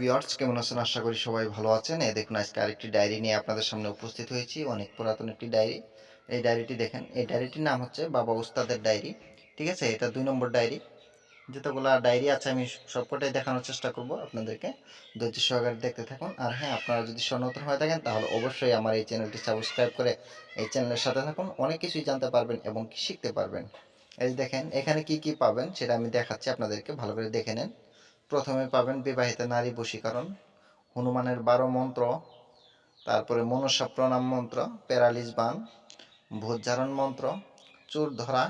Viewers কেমন আছেন? আশা করি সবাই ভালো আছেন। এই দেখুন, আজকে আরেকটি ডায়েরি নিয়ে আপনাদের সামনে উপস্থিত হয়েছি। অনেক পুরাতন একটি ডায়েরি এই ডায়েরিটি দেখেন, এই ডায়েরিটির নাম হচ্ছে বাবা উস্তাদের ডায়েরি ঠিক আছে? এটা দুই নম্বর ডায়েরি যতগুলো ডায়েরি আছে, আমি সবকটাই দেখানোর চেষ্টা করব আপনাদেরকে। ধৈর্য সহকারে দেখতে থাকুন। আর হ্যাঁ আপনারা যদি সনতন হয়ে থাকেন, তাহলে অবশ্যই আমার এই চ্যানেলটি সাবস্ক্রাইব করে এই চ্যানেলের সাথে থাকুন। অনেক কিছুই জানতে পারবেন এবং শিখতে পারবেন। এই দেখেন, এখানে কি কি পাবেন, সেটা আমি দেখাচ্ছি। আপনাদেরকে ভালো করে দেখে নেন। প্রথমে পাবেন বিবাহিত নারী বশীকরণ, হনুমানের বারো মন্ত্র, তারপরে মনসা প্রণাম মন্ত্র, প্যারালিস বান ভোজ্জারণ মন্ত্র, চুর ধরা,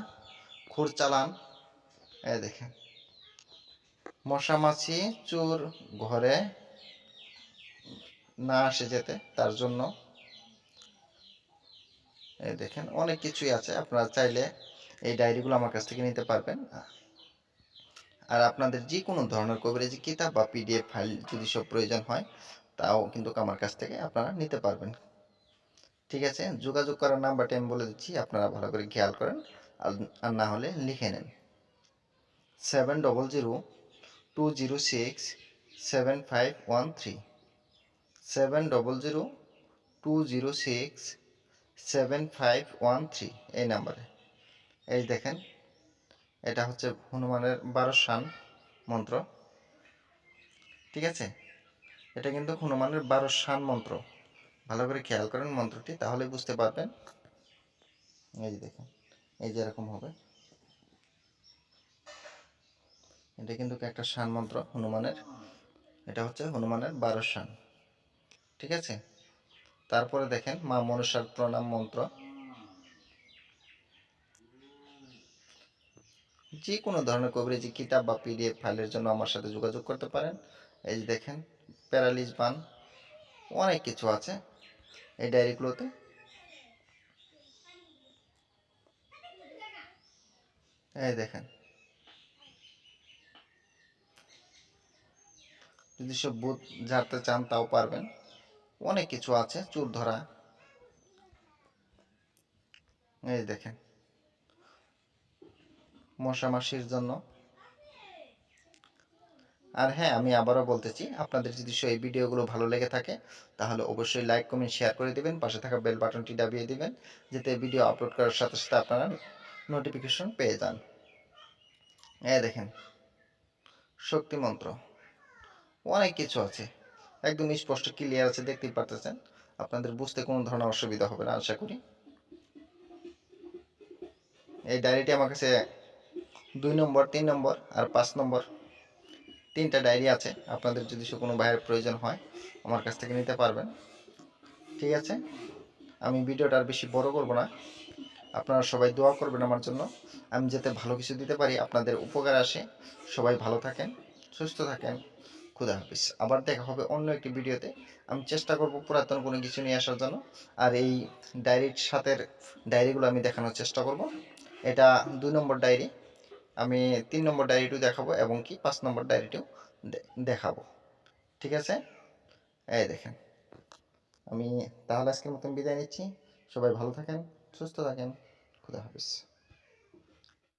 খুর চালান এই দেখেন। মশামাছি চুর ঘরে না আসে যেতে, তার জন্য। এই দেখেন, অনেক কিছুই আছে, আপনারা চাইলে এই ডায়েরিগুলো আমার কাছ থেকে নিতে পারবেন। আর আপনাদের যে কোনো ধরনের কভারেজি কিতাব বা পিডিএফ ফাইল যদি সব প্রয়োজন হয়, তাও কিন্তু আমার কাছ থেকে আপনারা নিতে পারবেন। ঠিক আছে? যোগাযোগ করার নাম্বারটি আমি বলে দিচ্ছি, আপনারা ভালো করে খেয়াল করেন আর না হলে লিখে নেন। Seven double zero two zero six seven five one three seven double zero two zero six seven five one three এই নাম্বারে। এই দেখেন এটা হচ্ছে হনুমানের বারো শান মন্ত্র। ঠিক আছে? এটা কিন্তু হনুমানের বারো শান মন্ত্র। ভালো করে খেয়াল করেন মন্ত্রটি তাহলে বুঝতে পারবেন। এই যে দেখেন, এই যে এরকম হবে। এটা কিন্তু একটা শান মন্ত্র হনুমানের। এটা হচ্ছে হনুমানের বারো শান ঠিক আছে? তারপরে দেখেন মা মনসার প্রণাম মন্ত্র। যে কোনো ধরনের কভারেজি কিতাব বা পিডিএফ ফাইলের জন্য আমার সাথে যোগাযোগ করতে পারেন। এই যে দেখেন প্যারালিস বান অনেক কিছু আছে এই ডায়েরিগুলোতে এই দেখেন। যদি সব বুথ ঝাড়তে চান তাও পারবেন। অনেক কিছু আছে চুর ধরা। এই দেখেন। মশা মাসির জন্য। আর হ্যাঁ আমি আবারও বলতেছি, আপনাদের যদি এই ভিডিওগুলো ভালো লেগে থাকে, তাহলে অবশ্যই লাইক, কমেন্ট, শেয়ার করে দিবেন, পাশে থাকা বেল বাটনটি দাবিয়ে দেবেন, যাতে ভিডিও আপলোড করার সাথে সাথে আপনারা নোটিফিকেশন পেয়ে যান। এই দেখেন, শক্তি মন্ত্র। অনেক কিছু আছে। একদম স্পষ্ট ক্লিয়ার আছে, দেখতেই পারতেছেন। আপনাদের বুঝতে কোনো ধরনের অসুবিধা হবে না, আশা করি। এই ডায়েরিটি আমার কাছে দুই নম্বর, তিন নম্বর আর পাঁচ নম্বর তিনটা ডায়েরি আছে। আপনাদের যদি কোনো ভাইয়ের প্রয়োজন হয়, আমার কাছ থেকে নিতে পারবেন। ঠিক আছে? আমি ভিডিওটা আর বেশি বড় করব না। আপনারা সবাই দোয়া করবেন আমার জন্য। আমি যাতে ভালো কিছু দিতে পারি, আপনাদের উপকার আসে। সবাই ভালো থাকেন, সুস্থ থাকেন। খুদা হাফিজ। আবার দেখা হবে অন্য একটি ভিডিওতে। আমি চেষ্টা করব পুরাতন কোনো কিছু নিয়ে আসার জন্য। আর এই ডায়েরির সাথে ডায়েরিগুলো আমি দেখানোর চেষ্টা করব। এটা দুই নম্বর ডায়েরি। আমি তিন নম্বর ডায়েরিটিও দেখাবো এবং কি পাঁচ নম্বর ডায়েরিটিও দেখাবো। ঠিক আছে? এই দেখেন। আমি তাহলে আজকের মতন বিদায় নিচ্ছি। সবাই ভালো থাকেন, সুস্থ থাকেন। খুদা হাফিজ।